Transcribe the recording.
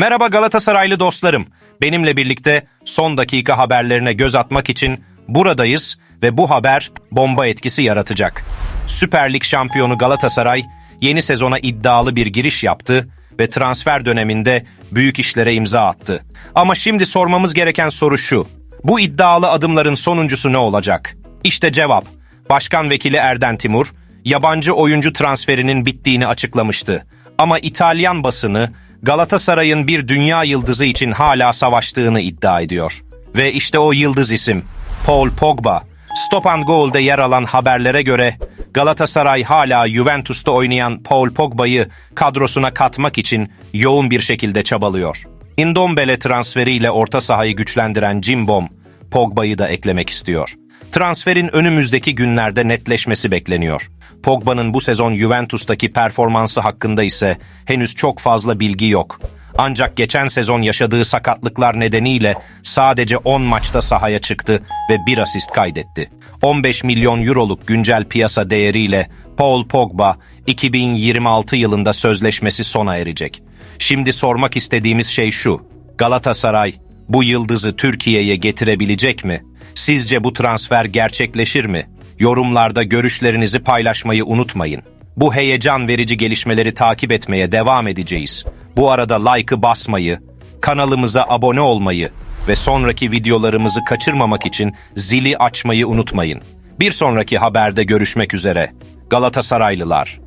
Merhaba Galatasaraylı dostlarım. Benimle birlikte son dakika haberlerine göz atmak için buradayız ve bu haber bomba etkisi yaratacak. Süper Lig şampiyonu Galatasaray yeni sezona iddialı bir giriş yaptı ve transfer döneminde büyük işlere imza attı. Ama şimdi sormamız gereken soru şu. Bu iddialı adımların sonuncusu ne olacak? İşte cevap. Başkan Vekili Erden Timur, yabancı oyuncu transferinin bittiğini açıklamıştı. Ama İtalyan basını Galatasaray'ın bir dünya yıldızı için hala savaştığını iddia ediyor. Ve işte o yıldız isim Paul Pogba. Stop and Goal'de yer alan haberlere göre Galatasaray hala Juventus'ta oynayan Paul Pogba'yı kadrosuna katmak için yoğun bir şekilde çabalıyor. Indombele transferiyle orta sahayı güçlendiren Cimbom, Pogba'yı da eklemek istiyor. Transferin önümüzdeki günlerde netleşmesi bekleniyor. Pogba'nın bu sezon Juventus'taki performansı hakkında ise henüz çok fazla bilgi yok. Ancak geçen sezon yaşadığı sakatlıklar nedeniyle sadece 10 maçta sahaya çıktı ve bir asist kaydetti. 15 milyon euroluk güncel piyasa değeriyle Paul Pogba 2026 yılında sözleşmesi sona erecek. Şimdi sormak istediğimiz şey şu. Galatasaray bu yıldızı Türkiye'ye getirebilecek mi? Sizce bu transfer gerçekleşir mi? Yorumlarda görüşlerinizi paylaşmayı unutmayın. Bu heyecan verici gelişmeleri takip etmeye devam edeceğiz. Bu arada like'ı basmayı, kanalımıza abone olmayı ve sonraki videolarımızı kaçırmamak için zili açmayı unutmayın. Bir sonraki haberde görüşmek üzere. Galatasaraylılar